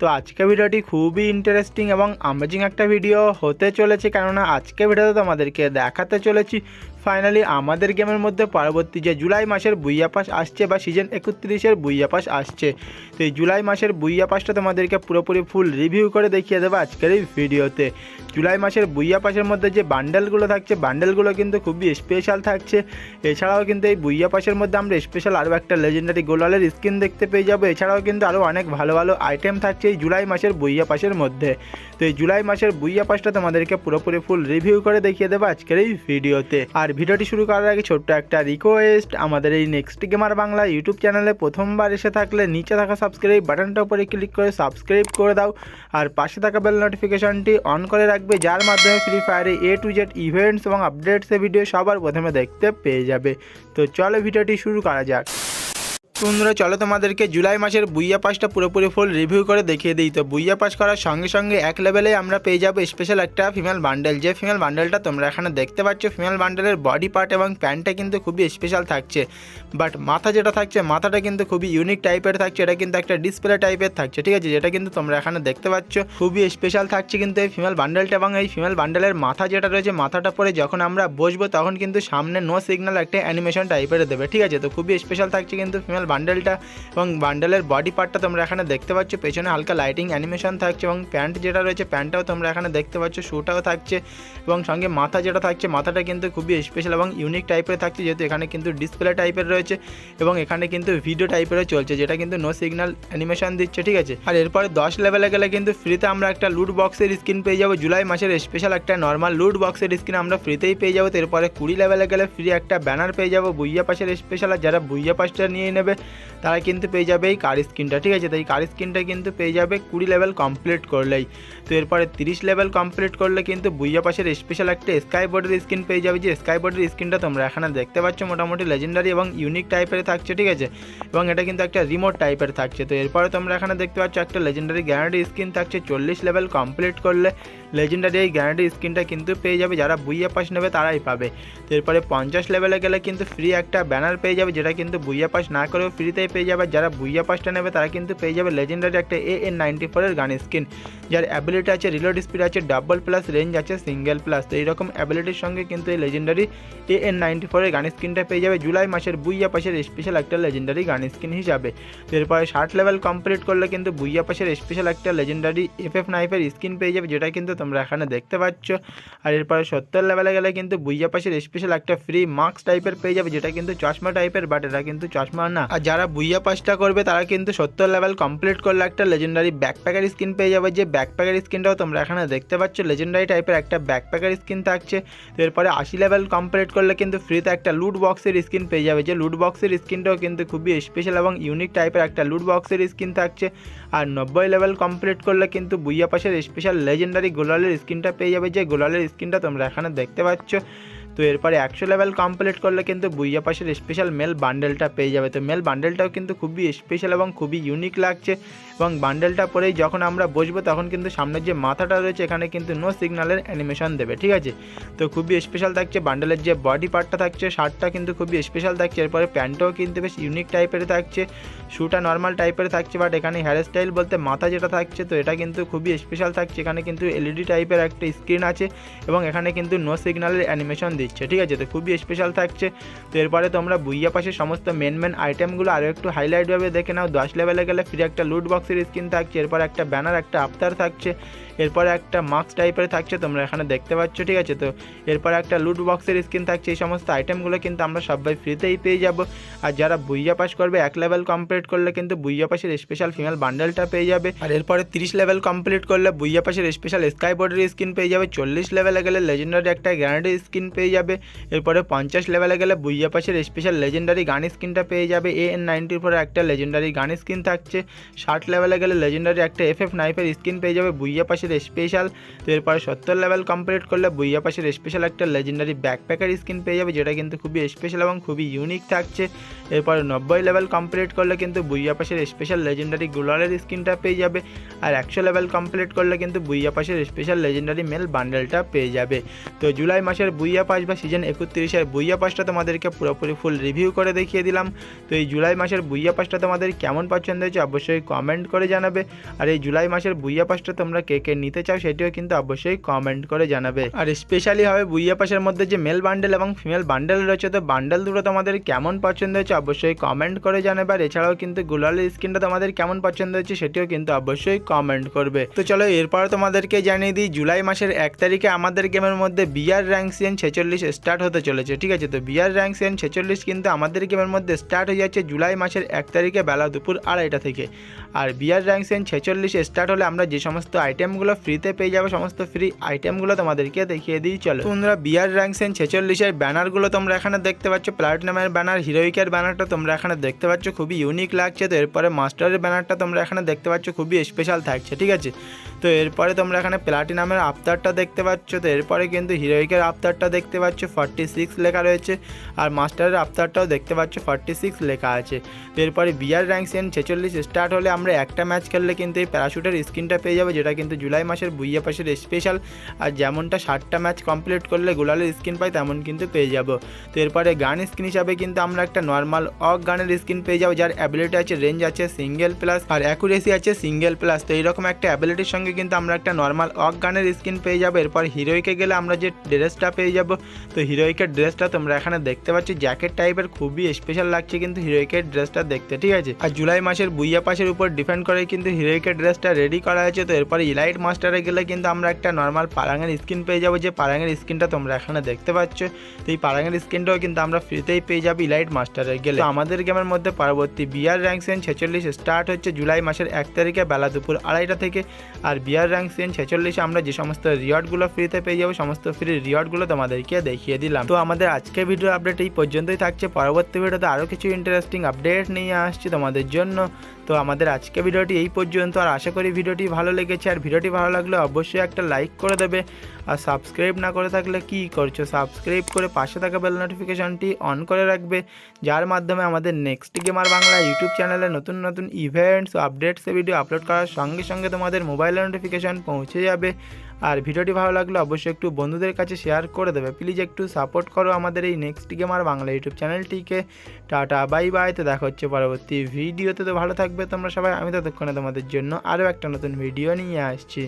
তো আজকে ভিডিওটি খুবই ইন্টারেস্টিং এবং আমেজিং একটা ভিডিও হতে চলেছে, কেননা আজকে ভিডিওতে তোমাদেরকে দেখাতে চলেছি ফাইনালি আমাদের গেমের মধ্যে পরবর্তী যে জুলাই মাসের বুইয়া পাস আসছে বা সিজন একত্রিশের বুইয়া পাস আসছে, তো এই জুলাই মাসের বুইয়া পাসটা তোমাদেরকে পুরোপুরি ফুল রিভিউ করে দেখিয়ে দেবো আজকের এই ভিডিওতে। জুলাই মাসের বুইয়া পাসের মধ্যে যে বান্ডেলগুলো থাকছে বান্ডেলগুলো কিন্তু খুবই স্পেশাল থাকছে, এছাড়াও কিন্তু এই বুইয়া পাসের মধ্যে আমরা স্পেশাল আরও একটা লেজেন্ডারি গোলালের স্কিন দেখতে পেয়ে যাব, এছাড়াও কিন্তু আরও অনেক ভালো ভালো আইটেম থাকছে এই জুলাই মাসের বইয়া পাসের মধ্যে। তো এই জুলাই মাসের বইয়া পাসটা তোমাদেরকে পুরোপুরি ফুল রিভিউ করে দেখিয়ে দেবো আজকের এই ভিডিওতে। আর ভিডিওটি শুরু করার আগে ছোট্ট একটা রিকোয়েস্ট আমাদের এই নেক্সট গেমার বাংলা ইউটিউব চ্যানেলে প্রথমবার এসে থাকলে নিচে থাকা সাবস্ক্রাইব বাটনটা উপরে ক্লিক করে সাবস্ক্রাইব করে দাও। আর পাশে থাকা বেল নোটিফিকেশনটি অন করে রাখবে, যার মাধ্যমে ফ্রি ফায়ারে এ টু জেড ইভেন্টস এবং আপডেটসের ভিডিও সবার প্রথমে দেখতে পেয়ে যাবে। তো চলো ভিডিওটি শুরু করা যাক। বন্ধুরা চলো তোমাদেরকে জুলাই মাসের বুইয়া পাসটা পুরোপুরি ফুল রিভিউ করে দেখিয়ে দিই। তো বুইয়া পাস করার সঙ্গে সঙ্গে এক লেভেলে আমরা পেয়ে যাব স্পেশাল একটা ফিমেল বান্ডেল যে ফিমেল বান্ডেলটা তোমরা এখানে দেখতে পাচ্ছ ফিমেল বান্ডেলের বডি পার্ট এবং প্যান্টটা কিন্তু খুবই স্পেশাল থাকছে। বাট মাথা যেটা থাকছে, মাথাটা কিন্তু খুবই ইউনিক টাইপের থাকছে। এটা কিন্তু একটা ডিসপ্লে টাইপের থাকছে, ঠিক আছে? যেটা কিন্তু তোমরা এখানে দেখতে পাচ্ছ, খুবই স্পেশাল থাকছে কিন্তু এই ফিমেল বান্ডেলটা এবং এই ফিমেল বান্ডেলের মাথা যেটা রয়েছে, মাথাটা পরে যখন আমরা বসবো তখন কিন্তু সামনে নো সিগন্যাল একটা অ্যানিমেশন টাইপের দেবে, ঠিক আছে? তো খুবই স্পেশাল থাকছে কিন্তু ফিমেল বান্ডেলটা এবং বান্ডেলের বডি পার্টটা তোমরা এখানে দেখতে পাচ্ছ। পেছনে হালকা লাইটিং অ্যানিমেশন থাকছে এবং প্যান্ট যেটা রয়েছে প্যান্টটাও তোমরা এখানে দেখতে পাচ্ছ। শুটাও থাকছে এবং সঙ্গে মাথা যেটা থাকছে, মাথাটা কিন্তু খুবই স্পেশাল এবং ইউনিক টাইপের থাকছে, যেহেতু এখানে কিন্তু ডিসপ্লে টাইপের রয়েছে এবং এখানে কিন্তু ভিডিও টাইপেরও চলছে, যেটা কিন্তু নো সিগন্যাল অ্যানিমেশন দিচ্ছে, ঠিক আছে? আর এরপরে দশ লেভেলে গেলে কিন্তু ফ্রিতে আমরা একটা লুট বক্সের স্ক্রিন পেয়ে যাব। জুলাই মাসের স্পেশাল একটা নর্মাল লুট বক্সের স্ক্রিন আমরা ফ্রিতেই পেয়ে যাব। এরপরে কুড়ি লেভেলে গেলে ফ্রি একটা ব্যানার পেয়ে যাব। বুইয়া পাশের স্পেশাল আর যারা বুইয়া পাসটা নিয়ে নেবে তারা কিন্তু পেয়ে যাবে এই কার স্ক্রিনটা ঠিক আছে? তাই কার স্ক্রিনটা কিন্তু পেয়ে যাবে কুড়ি লেভেল কমপ্লিট করলেই। তো এরপরে তিরিশ লেভেল কমপ্লিট করলে কিন্তু বুইয়া পাশের স্পেশাল একটা স্কাই বোর্ডের স্ক্রিন পেয়ে যাবে। যে স্কাই বোর্ডের স্ক্রিনটা তোমরা এখানে দেখতে পাচ্ছ, মোটামুটি লেজেন্ডারি এবং ইউনিক টাইপের থাকছে, ঠিক আছে? এবং এটা কিন্তু একটা রিমোট টাইপের থাকছে। তো এরপরে তোমরা এখানে দেখতে পাচ্ছ, একটা লেজেন্ডারি গ্যারান্টি স্ক্রিন থাকছে চল্লিশ লেভেল কমপ্লিট করলে লেজেন্ডারি এই গ্যারান্টি স্ক্রিনটা কিন্তু পেয়ে যাবে। যারা বুইয়া পাস নেবে তারাই পাবে। তো এরপরে পঞ্চাশ লেভেলে গেলে কিন্তু ফ্রি একটা ব্যানার পেয়ে যাবে, যেটা কিন্তু বুইয়া পাস না করেও ফ্রিতেই পেয়ে যাবে। যারা বুইয়া পাসটা নেবে, তারা কিন্তু পেয়ে যাবে লেজেন্ডারি একটা এ এন নাইনটি ফোরের গান স্কিন যার অ্যাবিলিটি আছে রিলোড স্পিড আছে ডাবল প্লাস রেঞ্জ আছে সিঙ্গেল প্লাস তো এইরকম অ্যাবিলিটির সঙ্গে কিন্তু এই লেজেন্ডারি এ এন নাইনটি ফোরের গান স্কিনটা পেয়ে যাবে। জুলাই মাসের বুইয়া পাশের স্পেশাল একটা লেজেন্ডারি গান স্কিন হিসাবে। এরপরে ষাট লেভেল কমপ্লিট করলে কিন্তু বুইয়া পাশের স্পেশাল একটা লেজেন্ডারি এফ এফ নাইফের স্কিন পেয়ে যাবে, যেটা কিন্তু তোমরা এখানে দেখতে পাচ্ছ। আর এরপরে সত্তর লেভেলে গেলে কিন্তু বুইয়া পাশের স্পেশাল একটা ফ্রি মাস্ক টাইপের পেয়ে যাবে, যেটা কিন্তু চশমা টাইপের বাট এটা কিন্তু চশমা না। আর যারা বুইয়া পাসটা করবে, তারা কিন্তু সত্তর লেভেল কমপ্লিট করলে একটা লেজেন্ডারি ব্যাকপ্যাকের স্কিন পেয়ে যাবে। যে ব্যাকপ্যাকের স্কিনটাও তোমরা এখানে দেখতে পাচ্ছ লেজেন্ডারি টাইপের একটা ব্যাকপ্যাকের স্কিন থাকছে। তো এরপরে আশি লেভেল কমপ্লিট করলে কিন্তু ফ্রিতে একটা লুট বক্সের স্কিন পেয়ে যাবে। যে লুট বক্সের স্কিনটাও কিন্তু খুবই স্পেশাল এবং ইউনিক টাইপের একটা লুট বক্সের স্কিন থাকছে। আর নব্বই লেভেল কমপ্লিট করলে কিন্তু বুইয়া পাশের স্পেশাল লেজেন্ডারি গোলালের স্কিনটা পেয়ে যাবে। যে গোলালের স্কিনটা তোমরা এখানে দেখতে পাচ্ছ। তো এরপরে একশো লেভেল কমপ্লিট করলে কিন্তু বুইয়া পাশের স্পেশাল মেল বান্ডেলটা পেয়ে যাবে। তো মেল বান্ডেলটাও কিন্তু খুবই স্পেশাল এবং খুবই ইউনিক লাগছে এবং বান্ডেলটা পরেই যখন আমরা বসবো তখন কিন্তু সামনের যে মাথাটা রয়েছে এখানে কিন্তু নো সিগন্যালের অ্যানিমেশন দেবে, ঠিক আছে? তো খুবই স্পেশাল থাকছে বান্ডেলের যে বডি পার্টটা থাকছে শার্টটা কিন্তু খুবই স্পেশাল থাকছে, এরপরে প্যান্টটাও কিন্তু বেশ ইউনিক টাইপের থাকছে শ্যুটা নর্মাল টাইপের থাকছে বাট এখানে হেয়ার স্টাইল বলতে মাথা যেটা থাকছে, তো এটা কিন্তু খুবই স্পেশাল থাকছে। এখানে কিন্তু এলইডি টাইপের একটা স্ক্রিন আছে এবং এখানে কিন্তু নো সিগন্যালের অ্যানিমেশন দিচ্ছে, ঠিক আছে? তো খুবই স্পেশাল থাকছে। তো এরপরে তোমরা বুইয়া পাশে সমস্ত মেন মেন আইটেমগুলো আরও একটু হাইলাইটভাবে দেখে নাও। দশ লেভেলে গেলে ফ্রি একটা লুট বক্সের স্ক্রিন থাকছে, এরপর একটা ব্যানার একটা আফতার থাকছে, এরপরে একটা মাস্ক টাইপের থাকছে, তোমরা এখানে দেখতে পাচ্ছ, ঠিক আছে? তো এরপর একটা লুট বক্সের স্ক্রিন থাকছে, এই সমস্ত আইটেমগুলো কিন্তু আমরা সবাই ফ্রিতেই পেয়ে যাব। আর যারা বুইয়া পাস করবে, এক লেভেল কমপ্লিট করলে কিন্তু বুইয়া পাশের স্পেশাল ফিমেল বান্ডেলটা পেয়ে যাবে। আর এরপরে তিরিশ লেভেল কমপ্লিট করলে বুইয়া পাশের স্পেশাল স্কাই বোর্ডের স্কিন পেয়ে যাবে। চল্লিশ লেভেলে গেলে লেজেন্ডারি একটা গ্যারান্টি স্কিন পেয়ে পেয়ে যাবে। এরপরে পঞ্চাশ লেভেলে গেলে বুইয়া পাশের স্পেশাল লেজেন্ডারি গান স্কিনটা পেয়ে যাবে। এ এন নাইনটির একটা লেজেন্ডারি গান স্কিন থাকছে। ষাট লেভেলে গেলে লেজেন্ডারি একটা এফ এফ নাইফের স্কিন পেয়ে যাবে বুইয়া পাশের স্পেশাল তো এরপরে সত্তর লেভেল কমপ্লিট করলে বুইয়া পাশের স্পেশাল একটা লেজেন্ডারি ব্যাকপ্যাকের স্কিন পেয়ে যাবে, যেটা কিন্তু খুবই স্পেশাল এবং খুবই ইউনিক থাকছে। এরপরে নব্বই লেভেল কমপ্লিট করলে কিন্তু বুইয়া পাশের স্পেশাল লেজেন্ডারি গুলারের স্কিনটা পেয়ে যাবে। আর একশো লেভেল কমপ্লিট করলে কিন্তু বুইয়া পাশের স্পেশাল লেজেন্ডারি মেল বান্ডেলটা পেয়ে যাবে। তো জুলাই মাসের বুইয়া পাস বা সিজন একত্রিশের বুইয়া পাসটা তোমাদেরকে পুরোপুরি ফুল রিভিউ করে দেখিয়ে দিলাম। তো এই জুলাই মাসের বুইয়া পাসটা তোমাদের কেমন পছন্দ হয়েছে অবশ্যই কমেন্ট করে জানাবে। আর এই জুলাই মাসের বুইয়া পাসটা তোমরা কে কে নিতে চাও সেটিও কিন্তু অবশ্যই কমেন্ট করে জানাবে। আর স্পেশালি হবে বুইয়া পাসের মধ্যে যে মেল বান্ডেল এবং ফিমেল বান্ডেল রয়েছে, তো বান্ডেল দুটো তোমাদের কেমন পছন্দ হয়েছে অবশ্যই কমেন্ট করে জানাবে। আর এছাড়াও কিন্তু গুলালের স্কিনটা তোমাদের কেমন পছন্দ হয়েছে সেটিও কিন্তু অবশ্যই কমেন্ট করবে। তো চলো এরপর তোমাদেরকে জানিয়ে দিই, জুলাই মাসের এক তারিখে আমাদের গেমের মধ্যে বিআর র্যাঙ্ক সিএন ছেচল্লিশ স্টার্ট হতে চলেছে, ঠিক আছে? তো বিআর র্যাঙ্ক সিএন ছেচল্লিশ কিন্তু আমাদের গেমের মধ্যে স্টার্ট হয়ে যাচ্ছে জুলাই মাসের এক তারিখে বেলা দুপুর আড়াইটা থেকে। আর বিআর র্যাঙ্ক সিএন ছেচল্লিশ স্টার্ট হলে আমরা যে সমস্ত আইটেমগুলো ফ্রিতে পেয়ে যাব, সমস্ত ফ্রি আইটেমগুলো তোমাদেরকে দেখিয়ে দিই, চলো। তোমরা বিআর র্যাঙ্ক সিএন ছেচল্লিশের ব্যানারগুলো তোমরা এখানে দেখতে পাচ্ছ প্লাটিনামের ব্যানার হিরোইকের ব্যানারটা তোমরা এখানে দেখতে পাচ্ছ, খুবই ইউনিক লাগছে। তো এরপরে মাস্টারের ব্যানারটা তোমরা এখানে দেখতে পাচ্ছ, খুবই স্পেশাল থাকছে, ঠিক আছে? তো এরপরে তোমরা এখানে প্লাটিনামের আফতারটা দেখতে পাচ্ছ, তো এরপরে কিন্তু হিরোইকের আফতারটা দেখতে পাচ্ছ ফর্টি সিক্স লেখা রয়েছে, আর মাস্টারের আফতারটাও দেখতে পাচ্ছ ফর্টি সিক্স লেখা আছে। তো এরপরে বিআর র্যাঙ্ক সেন ছেচল্লিশ স্টার্ট হলে আমরা একটা ম্যাচ খেললে কিন্তু এই প্যারাশুটের স্ক্রিনটা পেয়ে যাবে, যেটা কিন্তু জুলাই মাসের বুইয়া পাশের স্পেশাল আর যেমনটা ষাটটা ম্যাচ কমপ্লিট করলে গুলালের স্ক্রিন পাই, তেমন কিন্তু পেয়ে যাব। তো এরপরে গান স্কিন হিসাবে কিন্তু আমরা একটা নর্মাল অক গানের স্ক্রিন পেয়ে যাব, যার অ্যাবিলিটি আছে রেঞ্জ আছে সিঙ্গেল প্লাস আর অ্যাকুরেসি আছে সিঙ্গেল প্লাস তো এইরকম একটা অ্যাবিলিটির সঙ্গে কিন্তু আমরা একটা নর্মাল অক গানের স্কিন পেয়ে যাব। এরপর হিরোইকে গেলে আমরা যে ড্রেসটা পেয়ে যাব, তো হিরোইকের ড্রেসটা তোমরা এখানে দেখতে পাচ্ছ জ্যাকেট টাইপের খুবই স্পেশাল লাগছে কিন্তু হিরোইকের ড্রেসটা দেখতে, ঠিক আছে? আর জুলাই মাসের বুইয়া পাশের উপর ডিপেন্ড করে কিন্তু হিরোইকের ড্রেসটা রেডি করা হয়েছে, তো এরপরে ইলাইট মাস্টারে গেলে কিন্তু আমরা একটা নর্মাল পারাঙের স্কিন পেয়ে যাব, যে পারাঙের স্কিনটা তোমরা এখানে দেখতে পাচ্ছ। তো এই পারাঙের স্কিনটাও কিন্তু আমরা ফ্রিতেই পেয়ে যাব ইলাইট মাস্টারে গেলে। আমাদের গেমের মধ্যে পরবর্তী বিয়ার র্যাঙ্ক সেন ছেচল্লিশ স্টার্ট হচ্ছে জুলাই মাসের এক তারিখে বেলা দুপুর আড়াইটা থেকে। আর বিআর র্যাঙ্ক সিন ছেচল্লিশে আমরা যে সমস্ত রিওয়ার্ডগুলো ফ্রিতে পেয়ে যাব, সমস্ত ফ্রি রিওয়ার্ডগুলো তোমাদেরকে দেখিয়ে দিলাম। তো আমাদের আজকে ভিডিও আপডেট এই পর্যন্তই থাকছে। পরবর্তী ভিডিওতে আরও কিছু ইন্টারেস্টিং আপডেট নিয়ে আসছি তোমাদের জন্য। তো আমাদের আজকে ভিডিওটি এই পর্যন্ত, আর আশা করি ভিডিওটি ভালো লেগেছে। আর ভিডিওটি ভালো লাগলে অবশ্যই একটা লাইক করে দেবে। আর সাবস্ক্রাইব না করে থাকলে কি করছ? সাবস্ক্রাইব করে পাশে থাকা বেল নোটিফিকেশনটি অন করে রাখবে, যার মাধ্যমে আমাদের নেক্সট গেমার বাংলা ইউটিউব চ্যানেলে নতুন নতুন ইভেন্টস আপডেটস ভিডিও আপলোড করার সঙ্গে সঙ্গে তোমাদের মোবাইলে নোটিফিকেশন পৌঁছে যাবে। আর ভিডিওটি ভালো লাগলে অবশ্যই একটু বন্ধুদের কাছে শেয়ার করে দেবে। প্লিজ একটু সাপোর্ট করো আমাদের এই নেক্সট গেমার বাংলা ইউটিউব চ্যানেলটিকে টাটা বাই বাই তো দেখা হচ্ছে পরবর্তী ভিডিওতে তো ভালো থাকবে তোমরা সবাই। আমি ততক্ষণে তোমাদের জন্য আরও একটা নতুন ভিডিও নিয়ে আসছি।